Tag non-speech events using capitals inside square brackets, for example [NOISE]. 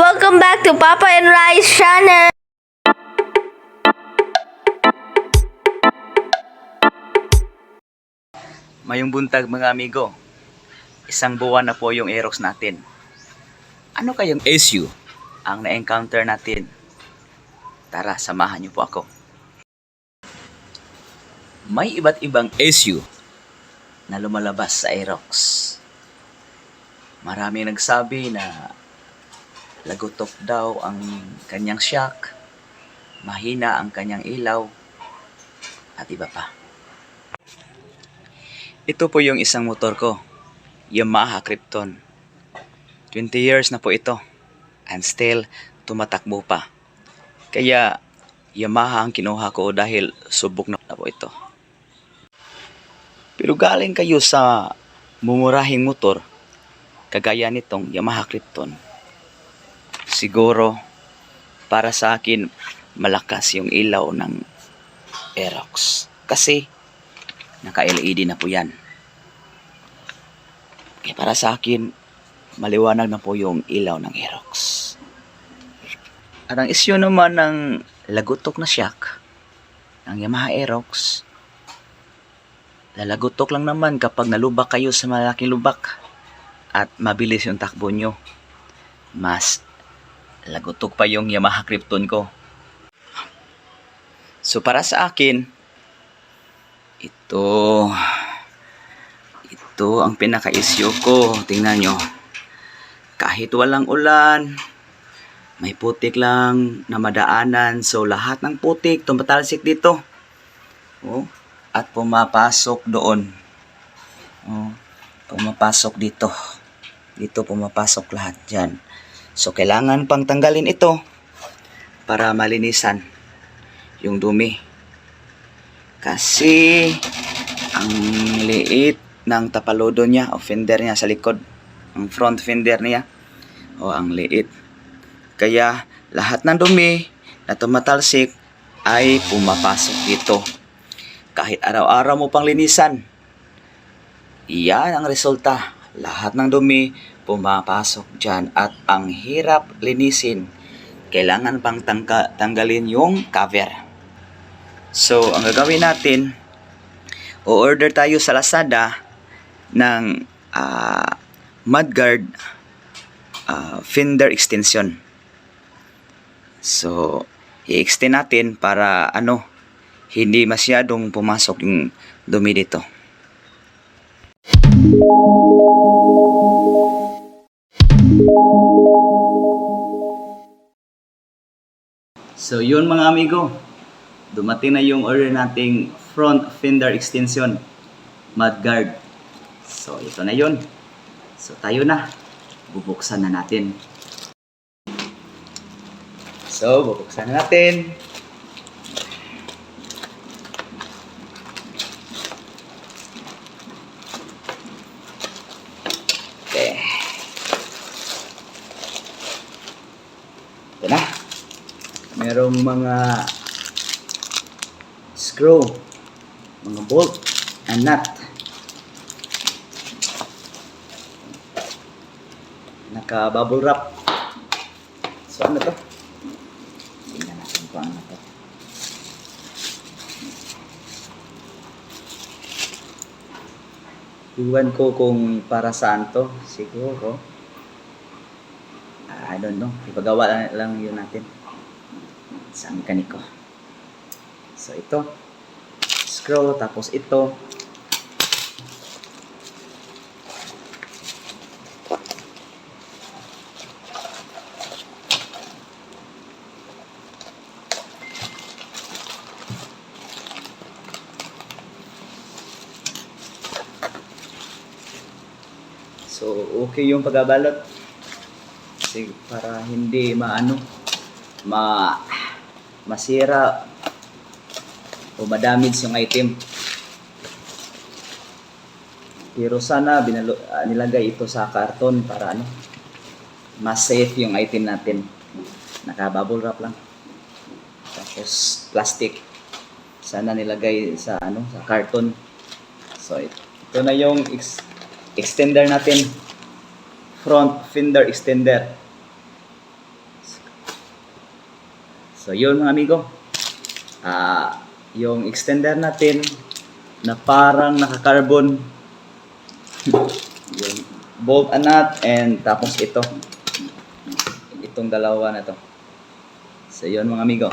Welcome back to Papa and Rice channel. Mayong buntag mga amigo. Isang buwan na po yung Aerox natin. Ano kayang issue ang na-encounter natin? Tara, samahan niyo po ako. May iba't ibang issue na lumalabas sa Aerox. Marami nagsabi na lagutok daw ang kanyang shock, mahina ang kanyang ilaw, at iba pa. Ito po yung isang motor ko, Yamaha Krypton. 20 years na po ito and still tumatakbo pa. Kaya Yamaha ang kinuha ko dahil subok na po ito. Pero galing kayo sa mumurahing motor, kagaya nitong Yamaha Krypton. Siguro, para sa akin, malakas yung ilaw ng Aerox. Kasi, naka-LED na po yan. Kaya para sa akin, maliwanag na po yung ilaw ng Aerox. At ang isyu naman ng lagutok na shock ng Yamaha Aerox, lalagutok lang naman kapag nalubak kayo sa malaking lubak at mabilis yung takbo nyo. Mas lagutok pa yung Yamaha Krypton ko. So para sa akin, ito, ito ang pinaka-issue ko. Tingnan nyo. Kahit walang ulan, may putik lang na madaanan. So lahat ng putik tumatalsik dito. Oh, at pumapasok doon. Oh, pumapasok dito. Dito pumapasok lahat dyan. So kailangan pang tanggalin ito para malinisan yung dumi. Kasi ang liit ng tapalodo niya o fender niya sa likod. Ang front fender niya. O ang liit. Kaya lahat ng dumi na tumatalsik ay pumapasok dito. Kahit araw-araw mo pang linisan. Iyan ang resulta. Lahat ng dumi pumapasok dyan at ang hirap linisin. Kailangan pang tangka, tanggalin yung cover. So, ang gagawin natin, o-order tayo sa Lazada ng ah, mudguard ah, fender extension. So, i-extend natin para ano, hindi masyadong pumasok yung dumi dito. So, yun mga amigo dumating na yung order nating front fender extension mudguard. So, ito na yun. So, tayo na. Bubuksan na natin. So, bubuksan na natin. Okay. Ito na. Merong mga screw, mga bolt, and nut. Naka bubble wrap. So ano to? Tingnan natin kung ano to. Iwan ko kung para saan to. Siguro. I don't know. Ipagawa lang, lang yun natin. Sa mekaniko. So ito, scroll, tapos ito. So, okay yung pagbabalot. Kasi para hindi maano, ma masira o madamage yung item. Pero sana binalo, ah, nilagay ito sa karton para ano, mas safe yung item natin. Naka bubble wrap lang. Tapos plastic. Sana nilagay sa ano, sa karton. So ito na yung ex- extender natin. Front fender extender. So yun mga amigo. Ah, yung extender natin na parang naka-carbon [LAUGHS] yung bolt and nut and tapos ito itong dalawa na to. So yun mga amigo.